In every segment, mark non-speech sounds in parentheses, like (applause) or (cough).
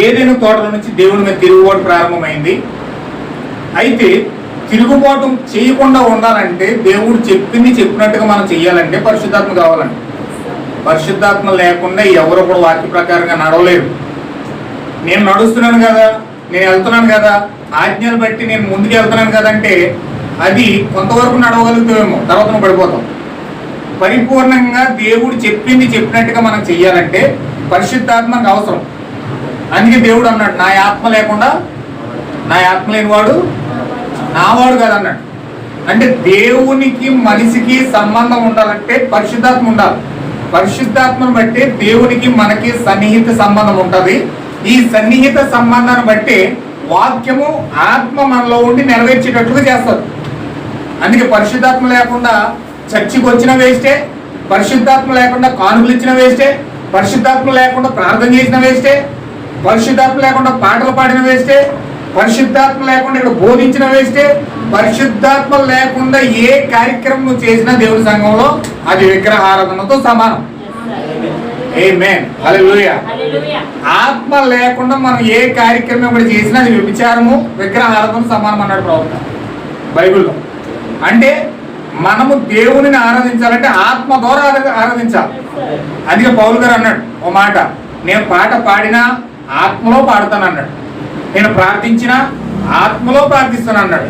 ఏదైనా తోటల నుంచి దేవుని మీద తిరుగుబాటు ప్రారంభమైంది. అయితే తిరుగుబాటు చేయకుండా ఉండాలంటే దేవుడు చెప్పింది చెప్పినట్టుగా మనం చెయ్యాలంటే పరిశుద్ధాత్మ కావాలండి. పరిశుద్ధాత్మ లేకుండా ఎవరు కూడా వాక్య ప్రకారంగా నడవలేరు. నేను నడుస్తున్నాను కదా నేను వెళ్తున్నాను కదా ఆజ్ఞలు బట్టి నేను ముందుకు వెళ్తున్నాను కదంటే అది కొంతవరకు నడవగలుగుతామేమో తర్వాత నువ్వు పడిపోతాం. పరిపూర్ణంగా దేవుడు చెప్పింది చెప్పినట్టుగా మనం చెయ్యాలంటే పరిశుద్ధాత్మకు అవసరం. అందుకే దేవుడు అన్నాడు నా ఆత్మ లేకుండా నా ఆత్మ లేనివాడు నావాడు కాదు అన్నాడు. అంటే దేవునికి మనిషికి సంబంధం ఉండాలంటే పరిశుద్ధాత్మ ఉండాలి. పరిశుద్ధాత్మను బట్టి దేవునికి మనకి సన్నిహిత సంబంధం ఉంటుంది. ఈ సన్నిహిత సంబంధాన్ని బట్టి వాక్యము ఆత్మ మనలో ఉండి నెరవేర్చేటట్లుగా చేస్తారు. అందుకే పరిశుద్ధాత్మ లేకుండా చర్చికి వచ్చిన వేస్టే పరిశుద్ధాత్మ లేకుండా కానుకలు ఇచ్చిన వేస్టే పరిశుద్ధాత్మ లేకుండా ప్రార్థన చేసిన వేస్టే పరిశుద్ధాత్మ లేకుండా పాటలు పాడిన వేస్టే పరిశుద్ధాత్మ లేకుండా ఇక్కడ బోధించిన వేస్టే పరిశుద్ధాత్మ లేకుండా ఏ కార్యక్రమం నువ్వు చేసినా దేవుడి సంఘంలో అది విగ్రహారాధనతో సమానం. ఏ మేన్ ఆత్మ లేకుండా మనం ఏ కార్యక్రమం కూడా చేసినా అది వ్యభిచారము విగ్రహారాధన సమానం అన్నాడు ప్రవక్త బైబిల్లో. అంటే మనము దేవునిని ఆరాధించాలంటే ఆత్మ ద్వారా ఆరా- ఆరాధించాలి. అందుకే పౌలు గారు అన్నాడు ఓ మాట నేను పాట పాడినా ఆత్మలో పాడతాను అన్నాడు నేను ప్రార్థించిన ఆత్మలో ప్రార్థిస్తాను అన్నాడు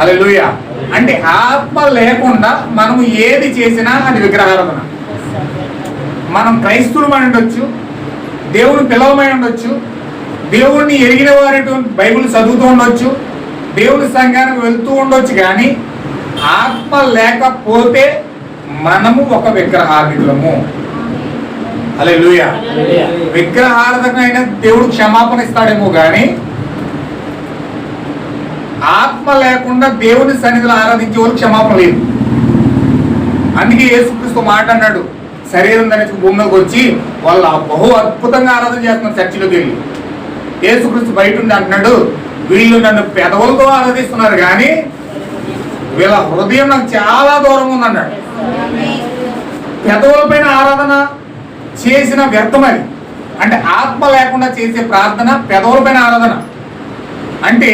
అలా అంటే ఆత్మ లేకుండా మనం ఏది చేసినా అది విగ్రహారాధన. మనం క్రైస్తవులమై ఉండొచ్చు దేవుని పిలవమై ఉండొచ్చు దేవుణ్ణి ఎరిగిన వారి బైబుల్ చదువుతూ ఉండొచ్చు దేవుని సంఘానికి వెళ్తూ ఉండొచ్చు కానీ ఆత్మ లేకపోతే మనము ఒక విగ్రహార్థులము అలే లూయ విగ్రహార్థకైన దేవుడు క్షమాపణ ఇస్తాడేమో కానీ ఆత్మ లేకుండా దేవుని సన్నిధిలో ఆరాధించే వాళ్ళు క్షమాపణ లేదు. అందుకే యేసుక్రీస్తు మాట అన్నాడు శరీరం ధరించి భూమి మీదకి వచ్చి వాళ్ళు బహు అద్భుతంగా ఆరాధన చేస్తున్నారు చర్చిలోకి వెళ్ళి యేసుక్రీస్తు బయట ఉండి అంటున్నాడు వీళ్ళు నన్ను పెదవులతో ఆరాధిస్తున్నారు కానీ వీళ్ళ హృదయం నాకు చాలా దూరంగా ఉందన్నాడు. పెదవులపైన ఆరాధన చేసిన వ్యర్థమది అంటే ఆత్మ లేకుండా చేసే ప్రార్థన పెదవులపైన ఆరాధన. అంటే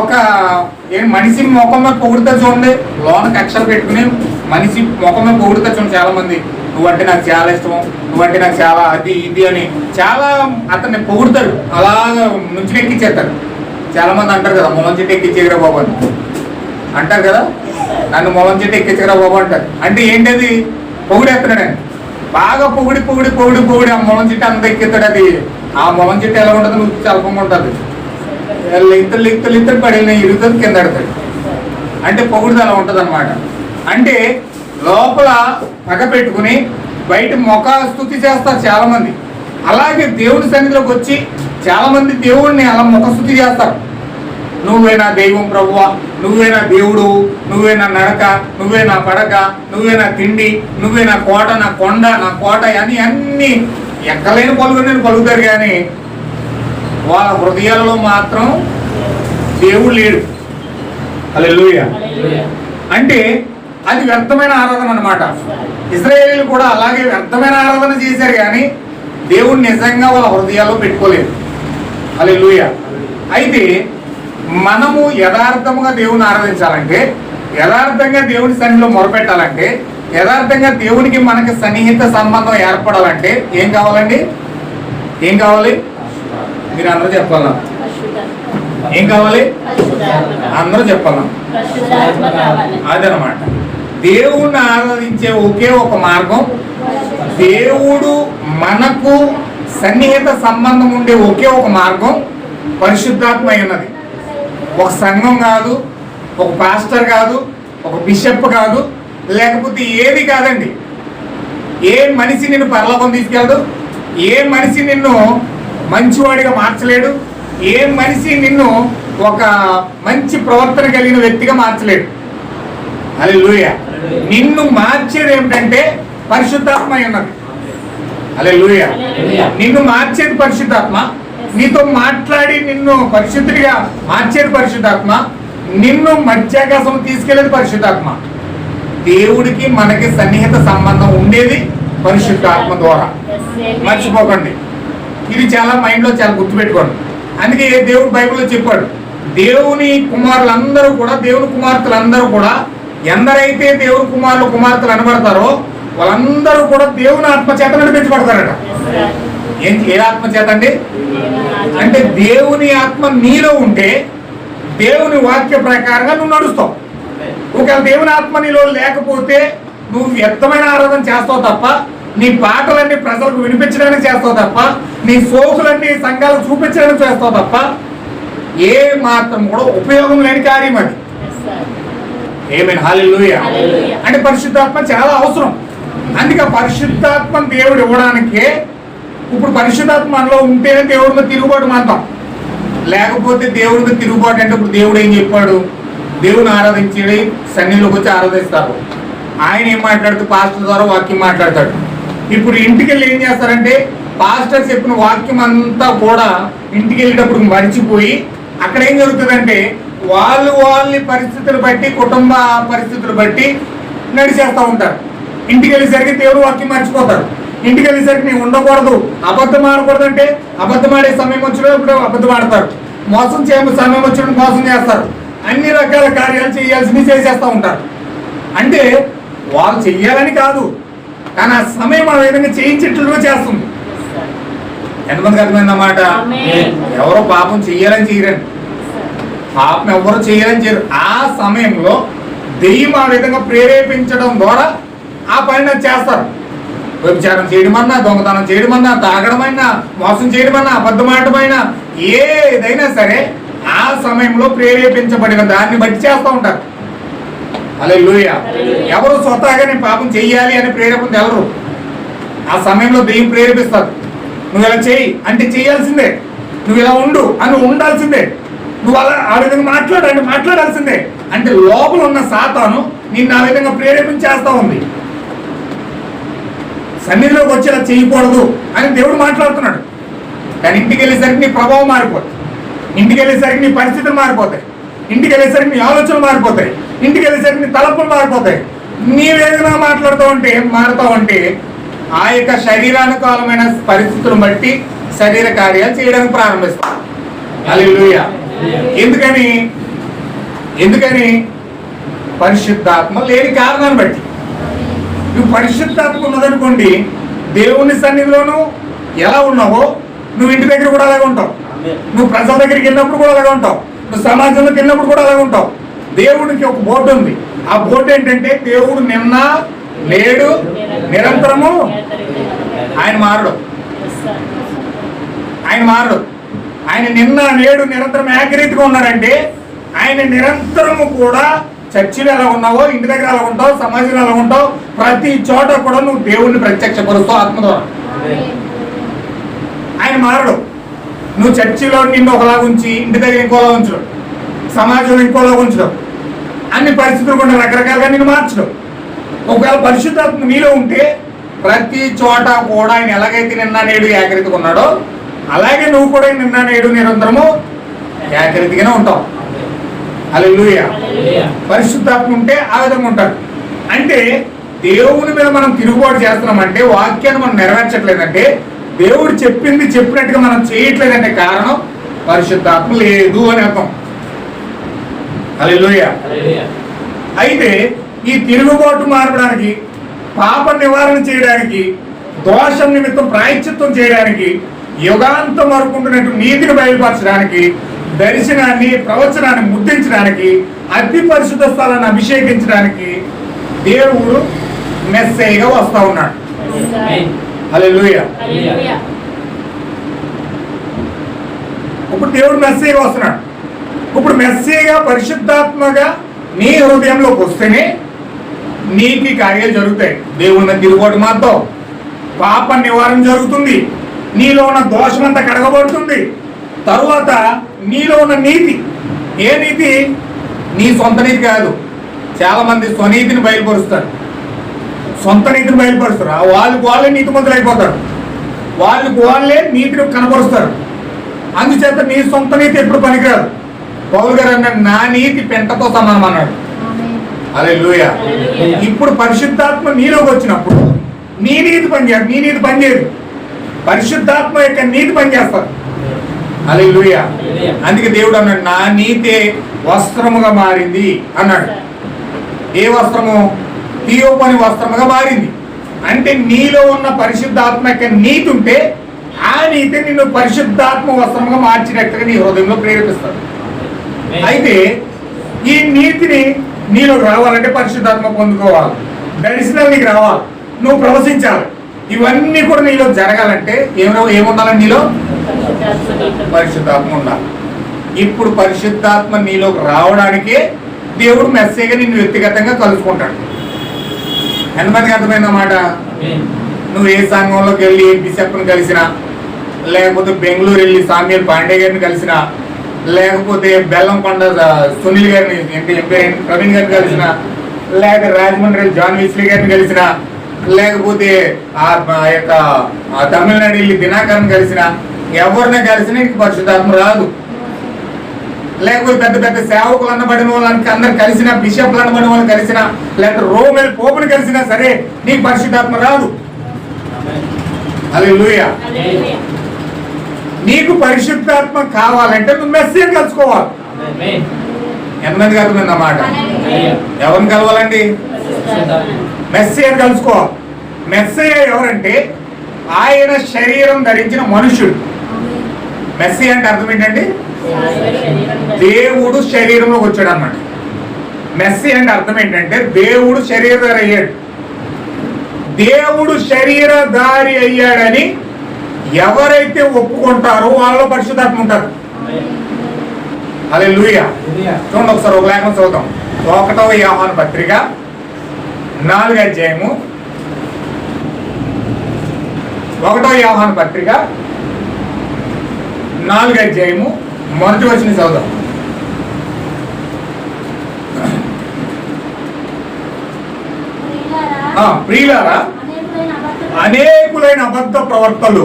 ఒక మనిషి ముఖం మీద పొగుడుతా చూడండి లోన కక్షలు పెట్టుకుని మనిషి ముఖం మీద పొగుడుతా చూడండి చాలా మంది నువ్వంటే నాకు చాలా ఇష్టం నువ్వంటే నాకు చాలా అది ఇది అని చాలా అతన్ని పొగుడుతారు. అలాగా నుంచి ఎక్కించేస్తారు చాలా మంది అంటారు కదా మూలం చెట్టు ఎక్కించేయరా బాబు అని. అంటారు కదా నన్ను మూలం చెట్టు ఎక్కించరా బాబు అంటారు. అంటే ఏంటది? పొగుడేస్తున్నాడు బాగా పొగిడి పొగిడి పొగిడి పొగిడి ఆ మొలం చెట్టు అంత ఎక్కుతాడు అది. ఆ మొలం చెట్టు ఎలా ఉంటుంది నువ్వు చల్పంగా ఉంటుంది. ఇద్దరు ఇద్దరు ఇద్దరు పడిన ఇరుగుతుంది కింద పడతాడు అంటే పొగుడుది అలా ఉంటుంది అనమాట అంటే లోపల పగ పెట్టుకుని బయట మొఖ స్థుతి చేస్తారు చాలా మంది అలాగే దేవుడి సన్నిధిలోకి వచ్చి చాలా మంది దేవుడిని అలా ముఖ స్థుతి చేస్తారు. నువ్వే నా దైవం ప్రభువ. నువ్వే నా దేవుడు. నువ్వే నా నడక. నువ్వే నా పడక. నువ్వే నా తిండి. నువ్వే నా కోట నా కొండ నా కోట అని అన్ని ఎక్కలేని పలుకుని పలుకుతారు కానీ వాళ్ళ హృదయాలలో మాత్రం దేవుడు లేడు. అలా అంటే అది వ్యర్థమైన ఆరాధన అనమాట ఇజ్రాయేలీలు కూడా అలాగే వ్యర్థమైన ఆరాధన చేశారు కానీ దేవుడు నిజంగా వాళ్ళ హృదయాల్లో పెట్టుకోలేదు. అలా అయితే మనము యథార్థముగా దేవుని ఆరాధించాలంటే యథార్థంగా దేవుని సన్నిధిలో మొరపెట్టాలంటే యథార్థంగా దేవునికి మనకి సన్నిహిత సంబంధం ఏర్పడాలంటే ఏం కావాలండి? ఏం కావాలి? మీరు అందరూ చెప్పాలా? ఏం కావాలి? అందరూ చెప్పాలా? అదనమాట. దేవుణ్ణి ఆరాధించే ఒకే ఒక మార్గం దేవుడు మనకు సన్నిహిత సంబంధం ఉండే ఒకే ఒక మార్గం పరిశుద్ధాత్మ అయినది. ఒక సంఘం కాదు ఒక పాస్టర్ కాదు ఒక బిషప్ కాదు లేకపోతే ఏది కాదండి. ఏ మనిషి నిన్ను పరలోకం తీసుకెళ్ళడు ఏ మనిషి నిన్ను మంచివాడిగా మార్చలేడు ఏ మనిషి నిన్ను ఒక మంచి ప్రవర్తన కలిగిన వ్యక్తిగా మార్చలేడు. అది నిన్ను మార్చేది ఏమిటంటే పరిశుద్ధాత్మ ఉన్నది. అలే నిన్ను మార్చేది పరిశుద్ధాత్మ నీతో మాట్లాడి నిన్ను పరిశుద్ధిగా మార్చేది పరిశుద్ధాత్మ నిన్ను మధ్యాకాశం తీసుకెళ్ళేది పరిశుద్ధాత్మ. దేవుడికి మనకి సన్నిహిత సంబంధం ఉండేది పరిశుద్ధాత్మ ద్వారా. మర్చిపోకండి. ఇది చాలా మైండ్లో చాలా గుర్తుపెట్టుకోండి. అందుకే దేవుడు బైబిల్లో చెప్పాడు దేవుని కుమారులందరూ కూడా దేవుని కుమార్తెలందరూ కూడా ఎందరైతే దేవుని కుమారులు కుమార్తెలు అనబడతారో వాళ్ళందరూ కూడా దేవుని ఆత్మ చేత నడిపించబడతారట ఏం ఏ ఆత్మ చేత అండి అంటే దేవుని ఆత్మ నీలో ఉంటే దేవుని వాక్య ప్రకారంగా నువ్వు నడుస్తావు. ఒకవేళ దేవుని ఆత్మ నీలో లేకపోతే నువ్వు వ్యర్థమైన ఆరాధన చేస్తావు తప్ప నీ పాటలన్నీ ప్రజలకు వినిపించడానికి చేస్తావు తప్ప నీ సోకులన్నీ సంఘాలకు చూపించడానికి చేస్తావు తప్ప ఏ మాత్రం కూడా ఉపయోగం లేని కార్యం అది. ఏమైనా హాలెలూయా. అంటే పరిశుద్ధాత్మ చాలా అవసరం. అందుకే పరిశుద్ధాత్మ దేవుడు ఇవ్వడానికే ఇప్పుడు పరిశుద్ధాత్మ మనలో ఉంటేనే దేవుడి మీద తిరుగుబాటు మాంటాం లేకపోతే దేవుడి మీద తిరుగుబాటు అంటే ఇప్పుడు దేవుడు ఏం చెప్పాడు? దేవుని ఆరాధించేది సన్నిలోకి వచ్చి ఆరాధిస్తారు. ఆయన ఏం మాట్లాడుతూ పాస్టర్ ద్వారా వాక్యం మాట్లాడతాడు. ఇప్పుడు ఇంటికి వెళ్ళి ఏం చేస్తారంటే పాస్టర్ చెప్పిన వాక్యం అంతా కూడా ఇంటికి వెళ్ళేటప్పుడు మరిచిపోయి అక్కడ ఏం జరుగుతుందంటే వాళ్ళు వాళ్ళని పరిస్థితులు బట్టి కుటుంబ పరిస్థితులు బట్టి నడిచేస్తూ ఉంటారు. ఇంటికి వెళ్ళేసరికి దేవుడు వాక్యం మర్చిపోతారు. ఇంటికి వెళ్ళేసరికి నేను ఉండకూడదు. అబద్ధం ఆడకూడదు అంటే అబద్ధం ఆడే సమయం వచ్చినప్పుడు అబద్ధం ఆడతారు. మోసం చేయ సమయం వచ్చినప్పుడు మోసం చేస్తారు. అన్ని రకాల కార్యాలు చేయాల్సినవి చేసేస్తూ ఉంటారు. అంటే వాళ్ళు చెయ్యాలని కాదు. కానీ ఆ సమయం ఆ విధంగా చేయించేట్లుగా చేస్తుంది. ఎంతమందికి అర్థమైందన్నమాట ఆమేన్. ఎవరో పాపం చెయ్యాలని చేయరండి. పాపం ఎవరు చేయాలని చేయరు. ఆ సమయంలో దెయ్యం ఆ విధంగా ప్రేరేపించడం ద్వారా ఆ పని చేస్తారు. వ్యభిచారం చేయడమన్నా దొంగతనం చేయడమన్నా తాగడమైనా మోసం చేయడమన్నా అబద్ధమాడమైనా ఏదైనా సరే ఆ సమయంలో ప్రేరేపించబడిన దాన్ని బట్టి చేస్తూ ఉంటారు. అలే హల్లెలూయా. ఎవరు స్వతహాగా నేను పాపం చెయ్యాలి అని ప్రేరేపణ తెలరు. ఆ సమయంలో దెయ్యం ప్రేరేపిస్తారు. నువ్వు ఇలా చేయి అంటే చేయాల్సిందే నువ్వు ఇలా ఉండు అని ఉండాల్సిందే. నువ్వు అలా ఆ విధంగా మాట్లాడండి మాట్లాడాల్సిందే. అంటే లోపల ఉన్న సాతాను నిన్ను ఆ విధంగా ప్రేరేపించేస్తా ఉంది. సన్నిధిలోకి వచ్చి ఇలా చేయకూడదు అని దేవుడు మాట్లాడుతున్నాడు. కానీ ఇంటికి వెళ్ళేసరికి నీ ప్రభావం మారిపోతుంది ఇంటికి వెళ్ళేసరికి నీ పరిస్థితులు మారిపోతాయి. ఇంటికి వెళ్ళేసరికి నీ ఆలోచనలు మారిపోతాయి. ఇంటికి వెళ్ళేసరికి నీ తలపులు మారిపోతాయి. నీవేదైనా మాట్లాడుతూ ఉంటే ఏం మారుతావు అంటే ఆ యొక్క శరీరానుకాలమైన పరిస్థితులను బట్టి శరీర కార్యాలు చేయడానికి ప్రారంభిస్తాం ఎందుకని? ఎందుకని? పరిశుద్ధాత్మ లేని కారణాన్ని బట్టి. నువ్వు పరిశుద్ధాత్మ ఉన్నదనుకోండి దేవుని సన్నిధిలోనూ ఎలా ఉన్నావో నువ్వు ఇంటి దగ్గర కూడా అలాగే ఉంటావు. నువ్వు ప్రజల దగ్గరికి వెళ్ళినప్పుడు కూడా అలాగే ఉంటావు. నువ్వు సమాజంలోకి వెళ్ళినప్పుడు కూడా అలాగే ఉంటావు. దేవుడికి ఒక బోర్డు ఉంది. ఆ బోర్డు ఏంటంటే దేవుడు నిన్న నేడు నిరంతరము ఆయన మారడు. ఆయన మారడు. ఆయన నిన్న నేడు నిరంతరం ఏకరీతిగా ఉన్నాడంటే ఆయన నిరంతరము కూడా చర్చిలో ఎలా ఉన్నావో ఇంటి దగ్గర ఎలా ఉంటావు సమాజంలో ఎలా ఉంటావు ప్రతి చోట కూడా నువ్వు దేవుణ్ణి ప్రత్యక్షపరుస్తావు ఆత్మ ద్వారా ఆయన మారడు. నువ్వు చర్చిలో నిన్ను ఒకలా ఉంచి ఇంటి దగ్గర ఇంకోలా ఉంచడం సమాజంలో ఇంకోలా ఉంచడం అన్ని పరిస్థితులు కూడా రకరకాలుగా నేను మార్చడం. ఒకవేళ పరిశుద్ధాత్మ నీలో ఉంటే ప్రతి చోట కూడా ఆయన ఎలాగైతే నిన్న నేడు ఏకరీతిగా ఉన్నాడో అలాగే నువ్వు కూడా నిన్న నేడు నిరంతరము ఏకరీతిగానే ఉంటావు. అలెలుయ పరిశుద్ధాత్మ ఉంటే ఆ విధంగా ఉంటాడు. అంటే దేవుని మీద మనం తిరుగుబాటు చేస్తున్నామంటే వాక్యాన్ని మనం నెరవేర్చట్లేదంటే దేవుడు చెప్పింది చెప్పినట్టుగా మనం చేయట్లేదంటే కారణం పరిశుద్ధాత్మ లేదు అని అర్థం. అలెలుయ అయితే ఈ తిరుగుబాటు మారడానికి పాప నివారణ చేయడానికి దోషం నిమిత్తం ప్రాయశ్చిత్తం చేయడానికి యుగాంతం వరకు ఉంటున్నట్టు నీతిని బయలుపరచడానికి దర్శనాన్ని ప్రవచనాన్ని ముద్రించడానికి అతి పరిశుద్ధ స్థలాన్ని అభిషేకించడానికి దేవుడు మెస్సేగా వస్తా ఉన్నాడు. ఇప్పుడు దేవుడు మెస్సేగా వస్తున్నాడు. ఇప్పుడు మెస్సేగా పరిశుద్ధాత్మగా నీ హృదయంలోకి వస్తేనే నీకు కార్యాలు జరుగుతాయి. మీద తిరుగుబాటు మాత్రం. పాప నివారణ జరుగుతుంది. నీలో ఉన్న దోషమంతా కడగబడుతుంది. తరువాత నీలో ఉన్న నీతి. ఏ నీతి? నీ సొంత నీతి కాదు. చాలా మంది స్వనీతిని బయలుపరుస్తారు. సొంత నీతిని బయలుపరుస్తారు. వాళ్ళకి వాళ్ళే నీతి అయిపోతారు. వాళ్ళకి వాళ్ళే నీతిని కనపరుస్తారు అందుచేత నీ సొంత నీతి ఎప్పుడు పనికిరాదు. పౌలు గారు అన్నాడు నా నీతి పెంటతో సమానం అన్నాడు. అదే ఇప్పుడు పరిశుద్ధాత్మ నీలోకి వచ్చినప్పుడు నీ నీతి పనిచేయదు. నీ నీతి పనిచేయదు. పరిశుద్ధాత్మ యొక్క నీతి పనిచేస్తారు. అలా అందుకే దేవుడు అన్నాడు నా నీతే వస్త్రముగా మారింది అన్నాడు. ఏ వస్త్రము? తీయోపని వస్త్రముగా మారింది. అంటే నీలో ఉన్న పరిశుద్ధాత్మ యొక్క నీతి ఉంటే ఆ నీతి నిన్ను పరిశుద్ధాత్మ వస్త్రముగా మార్చినట్టుగా నీ హృదయంలో ప్రేరేపిస్తాడు. అయితే ఈ నీతిని నీలో రావాలంటే పరిశుద్ధాత్మ పొందుకోవాలి. దర్శనం నీకు రావాలి. నువ్వు ప్రవశించాలి. ఇవన్నీ కూడా నీలో జరగాలంటే ఏమో ఏముండాలని నీలో? పరిశుద్ధాత్మ ఉండాలి. ఇప్పుడు పరిశుద్ధాత్మ నీలోకి రావడానికే దేవుడు మెస్సేగా నిన్ను వ్యక్తిగతంగా కలుసుకుంటాడు. ఎంతమందికి అర్థమైందన్నమాట నువ్వు ఏ సంఘంలోకి వెళ్ళి బిషప్ను కలిసినా లేకపోతే బెంగళూరు వెళ్ళి సామ్యుల్ పాండే గారిని కలిసినా లేకపోతే బెల్లంకొండ సునీల్ గారిని పేరు ఏంటి? ప్రవీణ్ గారిని కలిసిన లేక రాజమండ్రి జాన్ విస్లీ గారిని కలిసిన లేకపోతే ఆ యొక్క తమిళనాడు వెళ్ళి దినాకరన్ కలిసిన ఎవరిని కలిసినా నీకు పరిశుద్ధాత్మ రాదు. లేకపోతే పెద్ద పెద్ద సేవకులు అన్నబడిన వాళ్ళకి అందరు కలిసిన బిషప్లు అన్నబడిన వాళ్ళు కలిసిన లేకపోతే రోమేల్ పోపుని కలిసినా సరే నీకు పరిశుద్ధాత్మ రాదు. అదే నీకు పరిశుద్ధాత్మ కావాలంటే నువ్వు మెస్సేజ్ కలుసుకోవాలి. ఎంతమంది కలుగుతుంది అన్నమాట? ఎవరిని కలవాలండి? మెస్సేజ్ కలుసుకోవాలి. మెస్సేజ్ ఎవరంటే ఆయన శరీరం ధరించిన మనుషుడు. మెస్సీ అంటే అర్థం ఏంటండి? దేవుడు శరీరంలోకి వచ్చాడు అన్నమాట. మెస్సీ అంటే అర్థం ఏంటంటే దేవుడు శరీరధారి అయ్యాడు. దేవుడు శరీరధారి అయ్యాడని ఎవరైతే ఒప్పుకుంటారో వాళ్ళలో పరిశుద్ధాత్మ ఉంటారు. అదే లూయ చూడండి ఒకసారి ఒక లేఖనం చదువుతాం ఒకటవ యోహాను పత్రిక నాలుగు అధ్యాయము. ఒకటో యోహాను పత్రిక నాలుగు అధ్యాయము మొదటి వచ్చిన చదువుదాం. ఆ, ప్రియులారా అనేకులైన అబద్ధ ప్రవర్తలు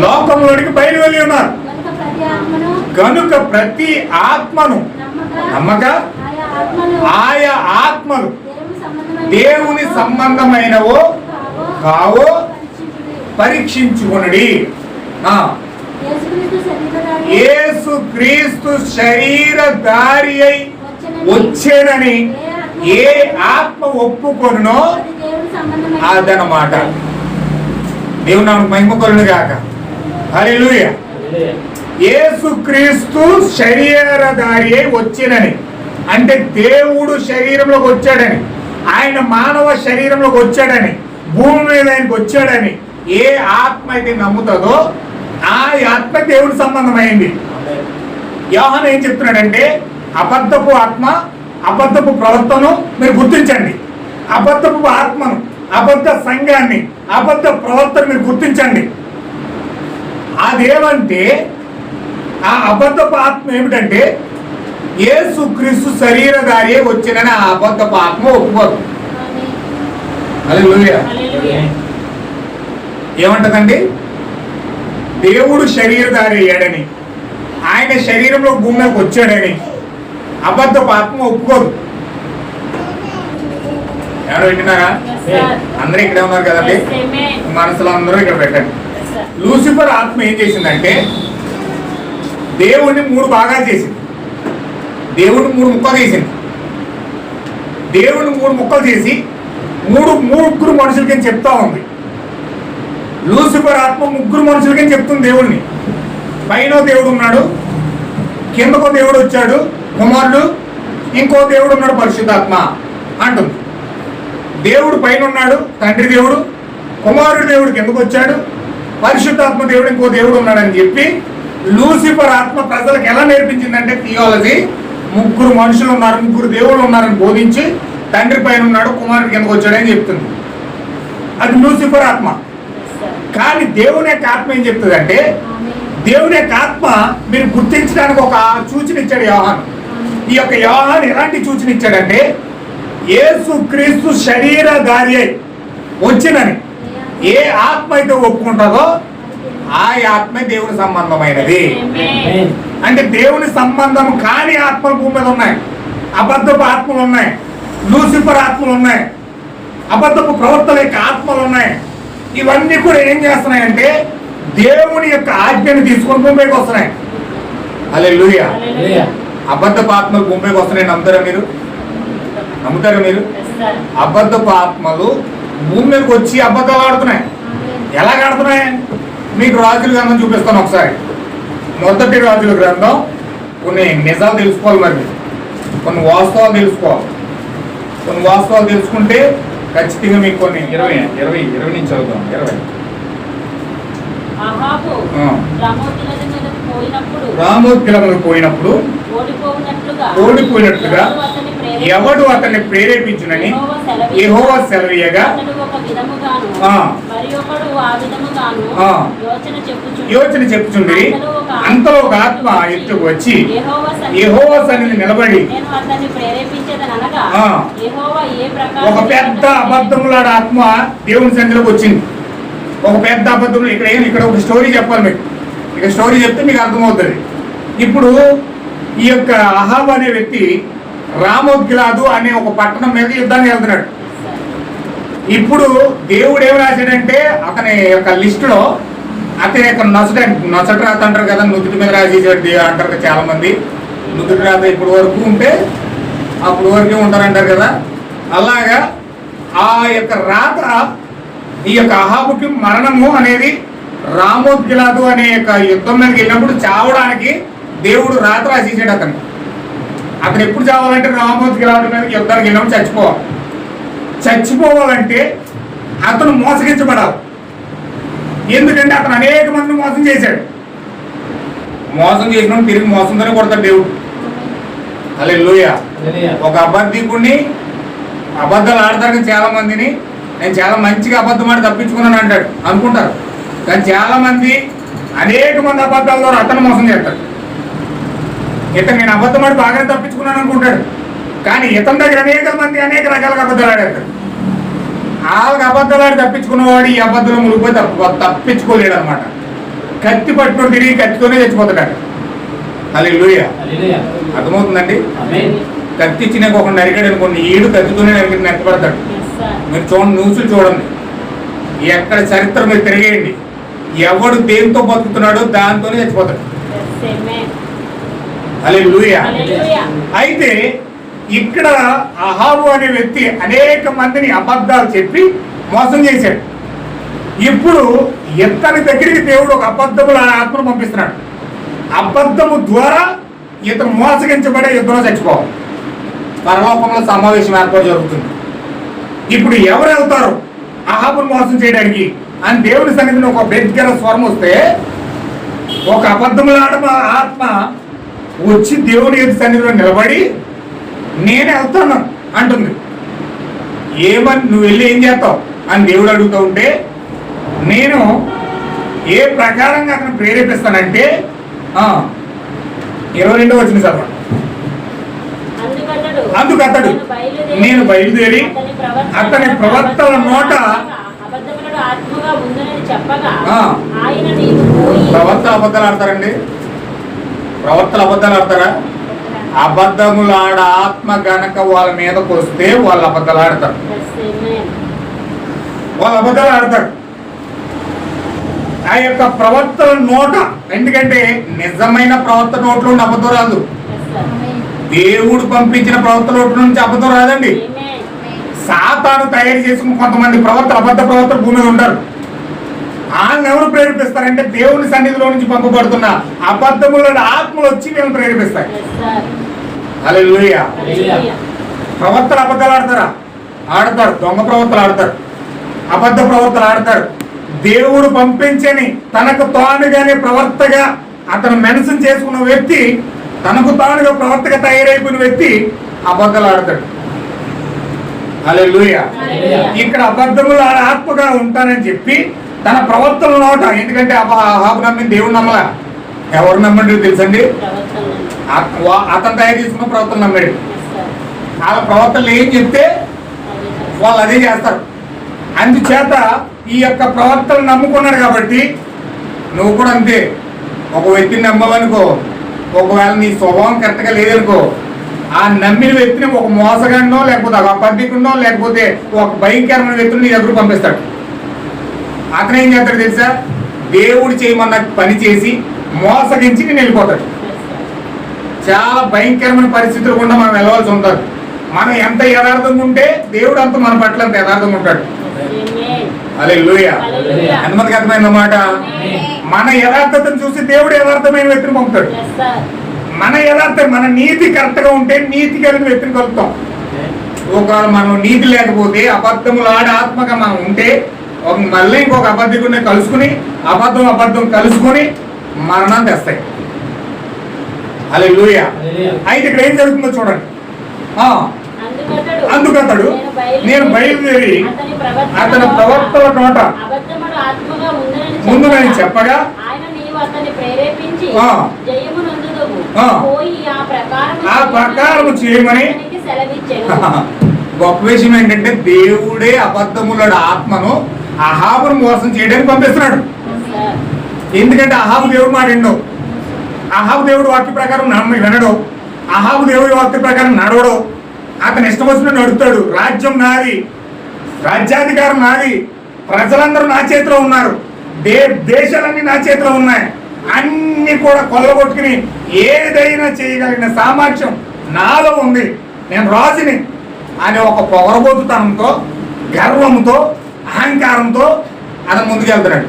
లోకంలోనికి బయలు వెళ్ళి ఉన్నారు. కనుక ప్రతి ఆత్మను నమ్మక ఆయా ఆత్మలు దేవుని సంబంధమైనవో కావో పరీక్షించుకునడి. ఆ, యేసు క్రీస్తు శరీరధారి అయి వచ్చేనని ఏ ఆత్మ ఒప్పుకొనునో అదనమాట దేవుని నామకు మహిమ కొలను గాక. హల్లెలూయ. యేసు క్రీస్తు శరీరధారి అయి వచ్చినని. అంటే దేవుడు శరీరంలోకి వచ్చాడని. ఆయన మానవ శరీరంలోకి వచ్చాడని. భూమి మీద ఆయనకు వచ్చాడని ఏ ఆత్మ అయితే నమ్ముతుందో ఆ ఆత్మ దేవుడి సంబంధమైంది. యోహన్ ఏం చెప్తున్నాడంటే అబద్ధపు ఆత్మ అబద్ధపు ప్రవర్తను మీరు గుర్తించండి. అబద్ధపు ఆత్మను అబద్ధ సంఘాన్ని అబద్ధ ప్రవర్తన మీరు గుర్తించండి. అదేమంటే ఆ అబద్ధపు ఆత్మ ఏమిటంటే యేసు క్రీస్తు శరీరధారి వచ్చినని ఆ అబద్ధపు ఆత్మ ఒప్పుకోదు. అది ఏమంటదండి? దేవుడు శరీరధారి అయ్యాడని. ఆయన శరీరంలో భూమిలోకి వచ్చాడని. అబద్ధపు ఆత్మ ఒప్పుకోదు. ఎవరు వింటున్నారా? అందరూ ఇక్కడే ఉన్నారు కదండి? మనసులో అందరూ ఇక్కడ పెట్టండి. లూసిఫర్ ఆత్మ ఏం చేసిందంటే దేవుడిని మూడు భాగాలు చేసింది. దేవుడిని మూడు ముక్కలు చేసింది. దేవుడిని మూడు ముక్కలు చేసి మూడు ముగ్గురు మనుషులకి చెప్తా ఉంది. లూసిఫర్ ఆత్మ ముగ్గురు మనుషులకి చెప్తుంది దేవుడిని పైన దేవుడు ఉన్నాడు కిందకో దేవుడు వచ్చాడు కుమారుడు ఇంకో దేవుడు ఉన్నాడు పరిశుద్ధాత్మ అంటుంది. దేవుడు పైన ఉన్నాడు తండ్రి దేవుడు కుమారుడు దేవుడు కిందకు వచ్చాడు పరిశుద్ధాత్మ దేవుడు ఇంకో దేవుడు ఉన్నాడని చెప్పి లూసిఫర్ ఆత్మ ప్రజలకు ఎలా నేర్పించిందంటే థియాలజీ. ముగ్గురు మనుషులు ఉన్నారు ముగ్గురు దేవుళ్ళు ఉన్నారని బోధించి తండ్రి పైన ఉన్నాడు కుమారుడు కిందకు వచ్చాడని చెప్తుంది. అది లూసిఫర్ ఆత్మ. కానీ దేవుని యొక్క ఆత్మ ఏం చెప్తుందంటే దేవుని యొక్క ఆత్మ మీరు గుర్తించడానికి ఒక సూచన ఇచ్చాడు యోహాన్. ఈ యొక్క యోహాన్ ఎలాంటి సూచన ఇచ్చాడంటే యేసు క్రీస్తు శరీరధారి అయి వచ్చినని. ఏ ఆత్మ అయితే ఒప్పుకుంటుందో ఆ ఆత్మ దేవుని సంబంధమైనది. అంటే దేవుని సంబంధం కాని ఆత్మలు భూమి మీద ఉన్నాయి. అబద్ధపు ఆత్మలు ఉన్నాయి. లూసిఫర్ ఆత్మలు ఉన్నాయి. అబద్ధపు ప్రవర్తన యొక్క ఆత్మలు ఉన్నాయి. ఇవన్నీ కూడా ఏం చేస్తున్నాయంటే దేవుని యొక్క ఆజ్ఞను తీసుకొని భూమిపైకి వస్తున్నాయి. అలే లూయ. అబద్ధపు ఆత్మలు భూమిపైకి వస్తున్నాయి నమ్ముతారా మీరు? నమ్ముతారా మీరు. అబద్ధపు ఆత్మలు భూమి మీదకి వచ్చి అబద్ధాలు ఆడుతున్నాయి. ఎలా ఆడుతున్నాయి? మీకు రాజుల గ్రంథం చూపిస్తాను ఒకసారి. మొదటి రాజుల గ్రంథం కొన్ని నిజాలు తెలుసుకోవాలి మీరు. కొన్ని వాస్తవాలు తెలుసుకోవాలి. కొన్ని వాస్తవాలు తెలుసుకుంటే ఖచ్చితంగా మీకు కొన్ని ఇరవై ఇరవై ఇరవై నుంచి చదువుతాం. ఇరవై. మీదకు పోయినప్పుడు ఓడిపోయినట్లుగా ఎవడు అతన్ని ప్రేరేపించునని యెహోవా సెలవీయగా. యోచన చెప్పుచుండు. అంతలో ఒక ఆత్మ ఎత్తుకు వచ్చి యెహోవా సన్నిధిని నిలబడి ఒక పెద్ద అబద్ధములాడ ఆత్మ దేవుని సన్నిధిలోకి వచ్చింది. ఒక పెద్ద అబద్ధం ఇక్కడ ఏం ఇక్కడ ఒక స్టోరీ చెప్పాలి మీకు. ఇక స్టోరీ చెప్తే మీకు అర్థమవుతుంది. ఇప్పుడు ఈ యొక్క అహాబ్ అనే వ్యక్తి రామోద్గిలాదు అనే ఒక పట్టణం మీద యుద్ధానికి వెళ్తున్నాడు. ఇప్పుడు దేవుడు ఏం రాశాడంటే అతని యొక్క లిస్టులో అతని యొక్క నొసట నొసట రాత అంటారు కదా నుదుటి మీద రాసేసాడు అంటారు కదా చాలా మంది నుదుటి రాత ఇప్పుడు వరకు ఉంటే అప్పుడు వరకే ఉంటారంటారు కదా. అలాగా ఆ యొక్క రాత ఈ యొక్క అహాబుకి మరణము అనేది రామోద్గిలాదు అనే యొక్క యుద్ధం మీదకి వెళ్ళినప్పుడు చావడానికి దేవుడు రాత రాసేసాడు అతను. అతను ఎప్పుడు చావాలంటే రామోద్గిలాదు మీదకి యుద్ధానికి వెళ్ళినప్పుడు చచ్చిపోవాలి. చచ్చిపోవాలంటే అతను మోసగించబడాలి. ఎందుకంటే అతను అనేక మందిని మోసం చేశాడు. మోసం చేసిన తిరిగి మోసంతోనే కొడతాడు దేవుడు. అలే హల్లెలూయా. ఒక అబద్ధికుడిని అబద్ధాలు ఆడతారు కానీ చాలా మందిని నేను చాలా మంచిగా అబద్ధం ఆడి తప్పించుకున్నాను అంటాడు. అనుకుంటారు. కానీ చాలా మంది అనేక మంది అబద్ధాల ద్వారా అతను మోసం చేస్తాడు ఇతను నేను అబద్ధం ఆడి బాగానే తప్పించుకున్నాను అనుకుంటాడు. కానీ ఇతని దగ్గర అనేక మంది అనేక రకాలుగా అబద్ధాలు ఆడేస్తాడు వాళ్ళకి అబద్ధాలు ఆడి తప్పించుకున్నవాడు ఈ అబద్ధాలు మునిగిపోయి తప్ప తప్పించుకోలేడు అనమాట కత్తి పట్టుకొని తిరిగి కత్తితోనే చచ్చిపోతాడు. అలే హల్లెలూయా. అర్థమవుతుందండి? ఆమేన్. కత్తి ఇచ్చిన ఒక నరికాడు అనుకోండి ఈడు కత్తితోనే నరికి sir. మీరు చూడండి న్యూస్లు చూడండి. ఎక్కడ చరిత్ర మీరు తిరిగేయండి. ఎవడు దేంతో బతుకుతున్నాడో దాంతోనే చచ్చిపోతాడు. Yes, amen. అలే Hallelujah. అయితే ఇక్కడ అహాబు అనే వ్యక్తి అనేక మందిని అబద్ధాలు చెప్పి మోసం చేశాడు. ఇప్పుడు ఇతని దగ్గరికి దేవుడు ఒక అబద్ధముల ఆత్మను పంపిస్తున్నాడు. అబద్ధము ద్వారా ఇతను మోసగించబడే యుద్ధంలో చచ్చిపోవాలి. పరలోకంలో సమావేశం ఏర్పాటు జరుగుతుంది. ఇప్పుడు ఎవరు వెళ్తారు? అహాబును మోసం చేయడానికి. అని దేవుని సన్నిధిని ఒక బెగ్గర స్వరం వస్తే ఒక అబద్ధములాడ ఆత్మ వచ్చి దేవుని ఎదుటి సన్నిధిలో నిలబడి నేను వెళ్తాను అంటుంది. ఏమని నువ్వు వెళ్ళి ఏం చేస్తావు? అని దేవుడు అడుగుతూ ఉంటే నేను ఏ ప్రకారంగా అతను ప్రేరేపిస్తానంటే ఇరవై రెండో వచ్చిన చదవ అందుకతడు అందుకతడు నేను బయలుదేరి అతని ప్రవర్తన నోట అబద్ధములను ఆత్మగా ఉందని చెప్పగా ఆ. ఆయన నీవు పోయి ప్రవర్తన అబద్ధాలు ఆడతారండి ప్రవర్తన అబద్ధాలు ఆడతారా అబద్ధములు ఆడ ఆత్మ గనక వాళ్ళ మీదకి వస్తే వాళ్ళు అబద్ధాలు ఆడతారు. వాళ్ళు అబద్ధాలు ఆడతారు ఆ యొక్క ప్రవర్తన నోట ఎందుకంటే నిజమైన ప్రవర్తన నోట్లో నుండి అబద్ధం రాదు. దేవుడు పంపించిన ప్రవర్తన నోట్ల నుంచి అబద్ధం రాదండి. సాతాను తయారు చేసుకుని కొంతమంది ప్రవర్తన అబద్ధ ప్రవర్తన భూమి మీద ఉంటారు వాళ్ళని ఎవరు ప్రేరేపిస్తారంటే దేవుని సన్నిధిలో నుంచి పంపబడుతున్న అబద్ధముల ఆత్మలు వచ్చి వీళ్ళని ప్రేరేపిస్తాయి. అలా. ప్రవర్తన అబద్ధాలు ఆడతారా? ఆడతారు. దొంగ ప్రవర్తనలు ఆడతారు. అబద్ధ ప్రవర్తనలు ఆడతారు. దేవుడు పంపించని తనకు తానుగానే ప్రవర్తగా అతను మెన్షన్ చేసుకున్న వ్యక్తి తనకు తానుగా ప్రవర్తగా తయారైపోయిన వ్యక్తి అబద్ధాలు ఆడతాడు. అలే. ఇక్కడ అబద్ధములు ఆత్మగా ఉంటానని చెప్పి తన ప్రవర్తన నోట ఎందుకంటే అహాబు నమ్మిన దేవుడు నమ్మలా. ఎవరు నమ్మండి తెలుసండి? అతను తయారు చేసుకున్న ప్రవర్తన నమ్మాడు. వాళ్ళ ప్రవర్తనలు ఏం చెప్తే. వాళ్ళు అదే చేస్తారు. అందుచేత ఈ యొక్క ప్రవర్తన నమ్ముకున్నాడు కాబట్టి నువ్వు కూడా అంతే. ఒక వ్యక్తిని నమ్మవనుకో ఒకవేళ నీ స్వభావం కరెక్ట్గా లేదనుకో ఆ నమ్మిన వ్యక్తిని ఒక మోసగాడినో లేకపోతే ఒక అబద్ధికున్నో లేకపోతే ఒక భయంకరమైన వ్యక్తిని నీ దగ్గర పంపిస్తాడు. అతను ఏం చేస్తాడు తెలుసా? దేవుడు చేయమన్న పని చేసి మోసగించి నేను వెళ్ళిపోతాడు. చాలా భయంకరమైన పరిస్థితులు కూడా మనం వెళ్ళవలసి ఉంటుంది. మనం ఎంత యథార్థంగా ఉంటే దేవుడు అంత మన పట్ల అంత యథార్థంగా ఉంటాడు. అలే లూయ ఎంతమందికి అర్థమైందన్నమాట మన యథార్థతను చూసి దేవుడు యథార్థమైన వ్యక్తిని పంపుతాడు. మన యథార్థం మన నీతి కరెక్ట్గా ఉంటే నీతి కలిగిన వ్యక్తిని కలుపుతాం. ఒకవేళ మనం నీతి లేకపోతే అబద్ధములు ఆడ ఆత్మగా మనం ఉంటే ఒక మళ్ళీ ఇంకొక అబద్ధికుని కలుసుకుని అబద్ధం అబద్ధం కలుసుకొని మరణం తెస్తాయి. అలే లూయ అయితే ఇక్కడ ఏం జరుగుతుందో చూడండి. ఆ, అందుకతడు నేను బయలుదేరి అతని ప్రవర్తన నోట ముందు నేను చెప్పగా ఆయన నీవు అతన్ని ప్రేరేపించి ఆ. ప్రకారం చేయమని (laughs) గొప్ప విషయం ఏంటంటే దేవుడే అబద్ధముల ఆత్మను. అహాబును మోసం చేయడానికి పంపిస్తున్నాడు. ఎందుకంటే అహాబు దేవుడు మాట వినడు. అహాబు దేవుడు వాక్య ప్రకారం నమ్మి వినడు. అహాబు దేవుడి వాక్య ప్రకారం నడవడు. అతను ఇష్టం వచ్చినట్టు నడుపుతాడు. రాజ్యం నాది. రాజ్యాధికారం నాది. ప్రజలందరూ నా చేతిలో ఉన్నారు. దే దేశాలన్నీ నా చేతిలో ఉన్నాయి. అన్ని కూడా కొల్లగొట్టుకుని ఏదైనా చేయగలిగిన సామర్థ్యం నాలో ఉంది. నేను రాజుని అనే ఒక పొగరబోతుతనంతో గర్వంతో అహంకారంతో అతను ముందుకెళ్తున్నాడు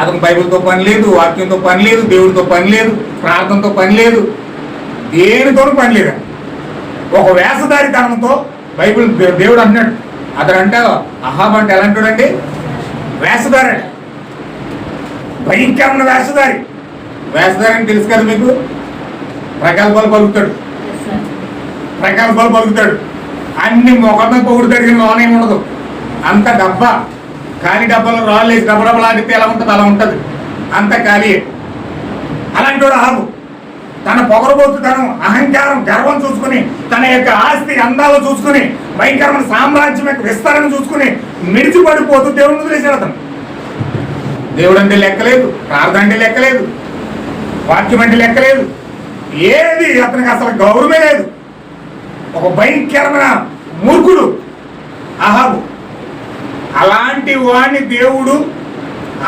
అతను బైబిల్తో పని లేదు వాక్యంతో పని లేదు దేవుడితో పని లేదు ప్రార్థనతో పని లేదు. దేనితోనూ పని లేదు. ఒక వేషధారితనంతో బైబిల్ దేవుడు అంటున్నాడు. అతను అంటే అహాబ్ అంటే ఎలాంటి అండి వేషధారి. భయంకరమైన వేషధారి. వేషధారి అని తెలుసు కదా మీకు? ప్రగల్భాలు పలుకుతాడు. ప్రగల్భాలు పలుకుతాడు. అన్ని మొఖమే పొగుడుతాడు కానీ లోనే ఉండదు. అంత డబ్బా. ఖాళీ డబ్బాలో రాళ్ళు వేసి డబ్బా డబ్బలు ఎలా ఉంటుంది? అలా ఉంటుంది. అంత ఖాళీ అలాంటి వాడు అహాబు తన పొగరబోతుతనం అహంకారం గర్వం చూసుకుని తన యొక్క ఆస్తి అందాలు చూసుకుని భయంకరమైన సామ్రాజ్యం యొక్క విస్తరణ చూసుకుని మిడిచిపడిపోతూ దేవుని వదిలేశాడు అతను దేవుడు అంటే లెక్కలేదు ప్రార్థన అంటే లెక్కలేదు వాక్యం అంటే లెక్కలేదు. ఏది అతనికి అసలు గౌరవమే లేదు. ఒక భయంకరమైన మూర్ఖుడు వాడిని దేవుడు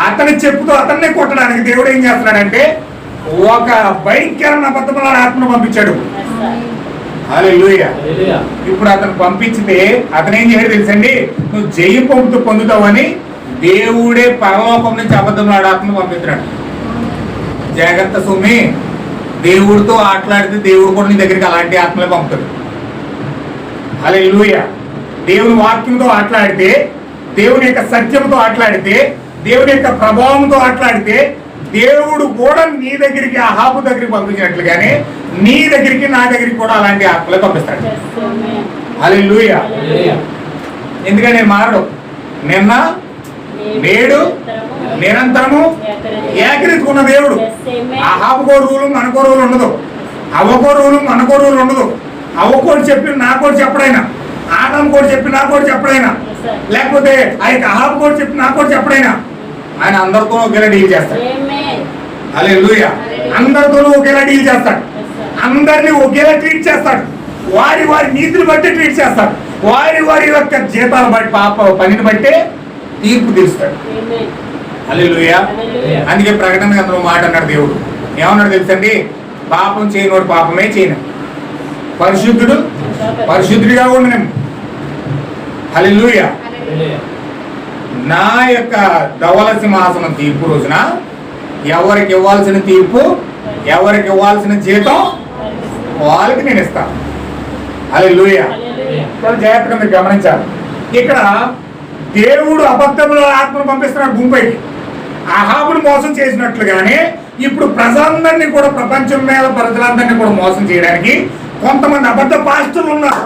అతని చెప్పుతో అతన్నే కొట్టడానికి దేవుడు ఏం చేస్తున్నాడంటే ఒక భయంకరమైన అబద్ధముల ఆత్మను పంపించాడు. ఇప్పుడు అతను పంపించితే అతను ఏం చేయడు తెలుసండి? నువ్వు జయం పొందుతూ పొందుతావని దేవుడే పరలోకం నుంచి అబద్ధముల ఆత్మను పంపిస్తున్నాడు. జాగ్రత్త సుమి. దేవుడితో ఆటలాడితే దేవుడు కూడా నీ దగ్గరికి అలాంటి ఆత్మలే పంపుతాడు. అలా దేవుని వాక్యంతో ఆటలాడితే దేవుని యొక్క సత్యంతో ఆటలాడితే దేవుని యొక్క ప్రభావంతో ఆటలాడితే దేవుడు కూడా నీ దగ్గరికి అహాబు దగ్గరికి పంపించినట్లుగానే నీ దగ్గరికి నా దగ్గరికి కూడా అలాంటి ఆత్మలే పంపిస్తాడు. అలా ఎందుకంటే నేను మారడు. నిన్న నేడు నిరంతరము ఏకరీతికున్న దేవుడు. అహాబుకో రూలు మనకో రూలు ఉండదు. అవ్వకో రూలు మనకో రూలు ఉండదు. అవ్వకోటి చెప్పి నా కోటి చెప్పడైనా. ఆదం కోటి చెప్పి నా కోటి చెప్పడైనా. లేకపోతే ఆ యొక్క అహాబు కోటి చెప్పి నా కోటి చెప్పడైనా. ఆయన అందరితో ఒకేలా డీల్ చేస్తాడు. అలే అందరితోనూ ఒకేలా డీల్ చేస్తాడు. అందరినీ ఒకేలా ట్రీట్ చేస్తాడు. వారి వారి నీతిని బట్టి ట్రీట్ చేస్తాడు. వారి వారి యొక్క జీతాల బట్టి పాప పనిని బట్టే తీర్పు తీరుస్తాడు. హల్లెలూయా అందుకే ప్రకటన గ్రంథంలో మాట అన్నాడు దేవుడు. ఏమన్నాడు తెలుసండి? పాపం చేయనోడు పాపమే చేయను. పరిశుద్ధుడు. పరిశుద్ధుడిగా ఉండను. హల్లెలూయా. నా యొక్క ధవల సింహాసనం తీర్పు రోజున ఎవరికి ఇవ్వాల్సిన తీర్పు ఎవరికి ఇవ్వాల్సిన జీతం వాళ్ళకి నేను ఇస్తాను హల్లెలూయా. చాలా జాగ్రత్తగా మీరు గమనించాలి. ఇక్కడ దేవుడు అబద్ధముల ఆత్మను పంపిస్తున్నాడు భూమిపైకి. అహాబును మోసం చేసినట్లుగానే ఇప్పుడు ప్రజలందరినీ కూడా ప్రపంచం మీద ప్రజలందరినీ కూడా మోసం చేయడానికి కొంతమంది అబద్ధ పాస్టులు ఉన్నారు.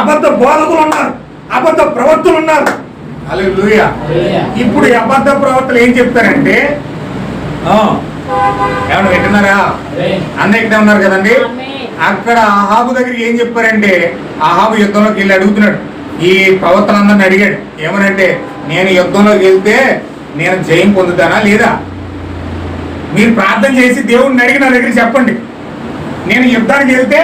అబద్ధ బోధకులు ఉన్నారు. అబద్ధ ప్రవక్తులు ఉన్నారు. హల్లెలూయా ఇప్పుడు ఈ అబద్ధ ప్రవక్తలు ఏం చెప్తారంటే ఆ, ఏమన్నా వింటున్నారా? అన్న ఇక్కడే ఉన్నారు కదండి? అక్కడ అహాబు దగ్గరికి ఏం చెప్పారంటే అహాబు యుద్ధంలోకి వెళ్ళి అడుగుతున్నాడు. ఈ ప్రవర్తనందరిని అడిగాడు. ఏమనంటే నేను యుద్ధంలోకి వెళ్తే నేను జయం పొందుతానా లేదా? మీరు ప్రార్థన చేసి దేవుడిని అడిగి నా దగ్గర చెప్పండి. నేను యుద్ధానికి వెళ్తే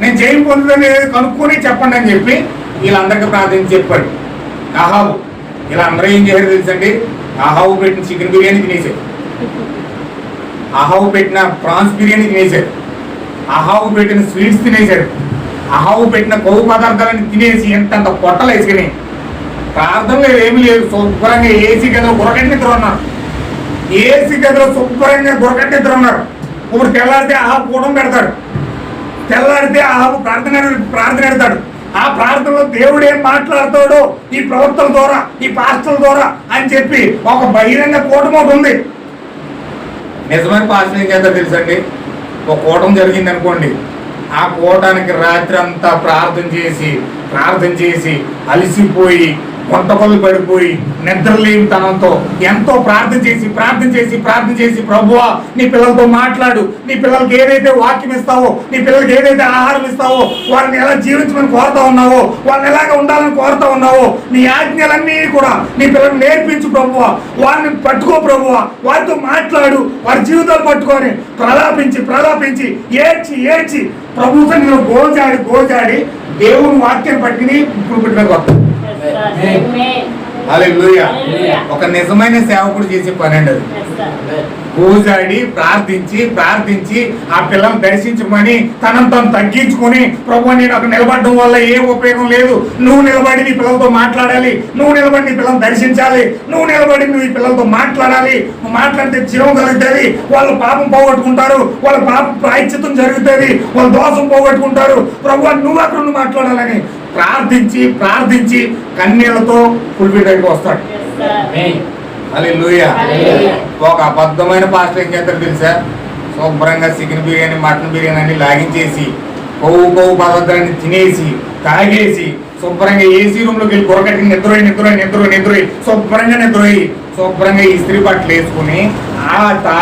నేను జయం పొందుతాను కనుక్కొని చెప్పండి అని చెప్పి వీళ్ళందరికీ ప్రార్థన చెప్పాడు. అహాబు ఇలా అందరూ ఏం చేశారు తెలుసండి? ఆహావు పెట్టిన చికెన్ బిర్యానీ తినేసారు ఆహావు పెట్టిన ప్రాన్స్ బిర్యానీ తినేశారు. ఆహావు పెట్టిన స్వీట్స్ తినేశారు. ఆహావు పెట్టిన కొవ్వు పదార్థాలను తినేసి ఎంతంత పొట్టలు వేసుకుని ప్రార్థన లేదు ఏమీ లేదు. శుభ్రంగా ఏసీ గదిలో గురగంటి నిద్ర ఉన్నారు ఏసీ గదిలో శుభ్రంగా గురగంటి నిద్ర ఉన్నారు ఇప్పుడు తెల్లారితే అహాబు కూడం పెడతాడు. తెల్లారితే అహాబు ప్రార్థన ప్రార్థన పెడతాడు. ఆ ప్రార్థనలో దేవుడు ఏం మాట్లాడతాడో ఈ ప్రవక్తల ద్వారా ఈ పాస్టర్ల ద్వారా అని చెప్పి ఒక బహిరంగ కూటమి ఒకటి ఉంది. నిజమైన పాస్టర్ ఏం తెలుసండి? ఒక కూటం జరిగింది అనుకోండి ఆ కూటానికి రాత్రి అంతా ప్రార్థన చేసి ప్రార్థన చేసి అలసిపోయి కొంటకొల్లు పడిపోయి నిద్రలేని తనంతో ఎంతో ప్రార్థన చేసి ప్రార్థన చేసి ప్రార్థన చేసి ప్రభువా నీ పిల్లలతో మాట్లాడు. నీ పిల్లలకి ఏదైతే వాక్యం ఇస్తావో నీ పిల్లలకి ఏదైతే ఆహారం ఇస్తావో వాళ్ళని ఎలా జీవించమని కోరుతా ఉన్నావో వాళ్ళని ఎలాగ ఉండాలని కోరుతా ఉన్నావో నీ ఆజ్ఞలన్నీ కూడా నీ పిల్లలు నేర్పించు ప్రభువా. వారిని పట్టుకో ప్రభువా. వారితో మాట్లాడు. వారి జీవితాలు పట్టుకొని ప్రలాపించి ప్రలాపించి ఏడ్చి ఏడ్చి ప్రభుత్వం నేను గోజాడి గోజాడి దేవుని వాక్యం పట్టుకుని ఇప్పుడు పుట్టిన ఒక నిజమైన సేవకుడు చేసే పని అండి అది. పూజాడి ప్రార్థించి ప్రార్థించి ఆ పిల్లని దర్శించమని తనను తాను తగ్గించుకొని ప్రభు నేను అక్కడ నిలబడడం వల్ల ఏం ఉపయోగం లేదు. నువ్వు నిలబడి నీ పిల్లలతో మాట్లాడాలి. నువ్వు నిలబడి నీ పిల్లల్ని దర్శించాలి. నువ్వు నిలబడి నువ్వు ఈ పిల్లలతో మాట్లాడాలి. నువ్వు మాట్లాడితే జీవం కలుగుతుంది. వాళ్ళ పాపం పోగొట్టుకుంటారు. వాళ్ళ పాపం ప్రాయశ్చిత్తం జరుగుతుంది. వాళ్ళ దోషం పోగొట్టుకుంటారు. ప్రభు నువ్వు అక్కడ నువ్వు మాట్లాడాలని ప్రార్థించి ప్రార్థించి కన్నీళ్ళతో ఫుల్ఫిల్ వస్తాడు. హల్లెలూయా హల్లెలూయా. ఒక అబద్ధమైన పాస్టర్ ఏం చేస్తాడు తెలుసా? శుభ్రంగా చికెన్ బిర్యానీ మటన్ బిర్యానీ అన్ని లాగించేసి కొవ్వు కొవ్వు పదార్థాన్ని తినేసి తాగేసి శుభ్రంగా ఏసీ రూమ్లోకి వెళ్ళి కొరకట్టి నిద్రోయి నిద్రోయి నిద్రోయి నిద్రోయి శుభ్రంగా నిద్రోయి శుభ్రంగా ఇస్త్రీ బట్టలు వేసుకుని ఆ తా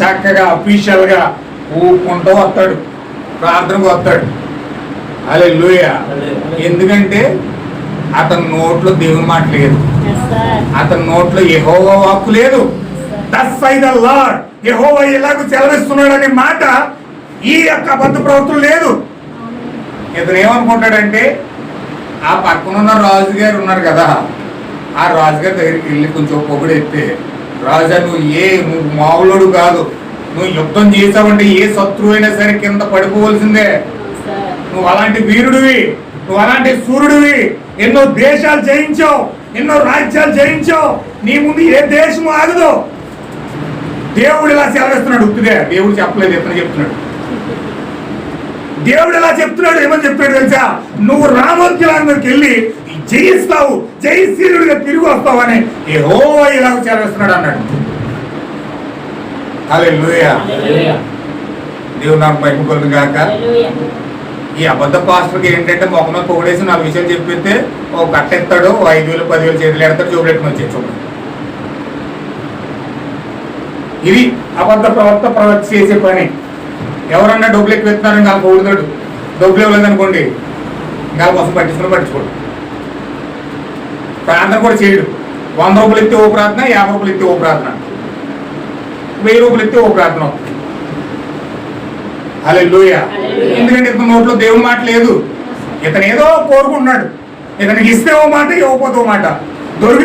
చక్కగా అఫీషియల్గా ఊపుకుంటూ వస్తాడు. ప్రార్థనకు వస్తాడు. అలే ఎందుకంటే అతని నోట్లో దేవుని మాట లేదు. అతని నోట్లో యెహోవా వాక్కు లేదు. దస్ ద యెహోవా ఎలాగో సెలవిస్తున్నాడు అనే మాట ఈ యొక్క అబద్ధ ప్రవృత్తులు లేదు. ఇతను ఏమనుకుంటాడంటే ఆ పక్కన ఉన్న రాజుగారు ఉన్నారు కదా ఆ రాజుగారి దగ్గరికి వెళ్ళి కొంచెం పొగుడు ఎత్తే రాజా నువ్వు ఏ నువ్వు మామూలుడు కాదు. నువ్వు యుద్ధం చేసావంటే ఏ శత్రువు అయినా సరే కింద పడిపోవలసిందే. నువ్వు అలాంటి వీరుడివి. నువ్వు అలాంటి సూర్యుడివి. ఎన్నో దేశాలు జయించావు. ఎన్నో రాజ్యాలు జయించావు. నీ ముందు ఏ దేశం ఆగదు. దేవుడు ఇలా సెలవిస్తున్నాడు ఉత్తుగా దేవుడు చెప్పలేదు ఎతను చెప్తున్నాడు. దేవుడు ఇలా చెప్తున్నాడు ఏమని చెప్తున్నాడు తెలుసా? నువ్వు రామోద్యాల మీదకి వెళ్ళి జయిస్తావు జయశీలుడిగా తిరిగి వస్తావు అని ఏహో ఇలా సెలవిస్తున్నాడు అన్నాడు. అలే Hallelujah. దేవుడు నాకు బయట కొలను కాక. ఈ అబద్ధ పాస్టర్కి ఏంటంటే మొక్క మీద పొగిడేసి నాలుగు విషయాలు చెప్పితే ఓ కట్ట ఎత్తాడు ఐదు వేలు పదివేలు చేతులు ఎడతాడు చూపెట్టుకుని వచ్చే చూడండి ఇది అబద్ధ ప్రవర్త ప్రవర్తి చేసే పని. ఎవరన్నా డబ్బులు ఎక్కువ ఎత్తున్నారు ఇంకా పొగుడుతాడు. డబ్బులు ఇవ్వలేదు అనుకోండి ఇంకా కోసం పట్టించుకుని పట్టించుకోడు. ప్రార్థన కూడా చేయడు. వంద రూపాయలు ఎత్తే ఓ ప్రార్థన యాభై రూపాయలు ఎత్తే ఓ ప్రార్థన. వెయ్యి రూపాయలు ఎత్తే ఓ ప్రార్థన. హలే హల్లెలూయా. ఎందుకంటే ఇతని నోట్లో దేవుని మాట లేదు. ఇతను ఏదో కోరుకుంటున్నాడు. ఇతనికి ఇస్తే ఓ మాట ఇవ్వకపోతే ఓ మాట. దొరికి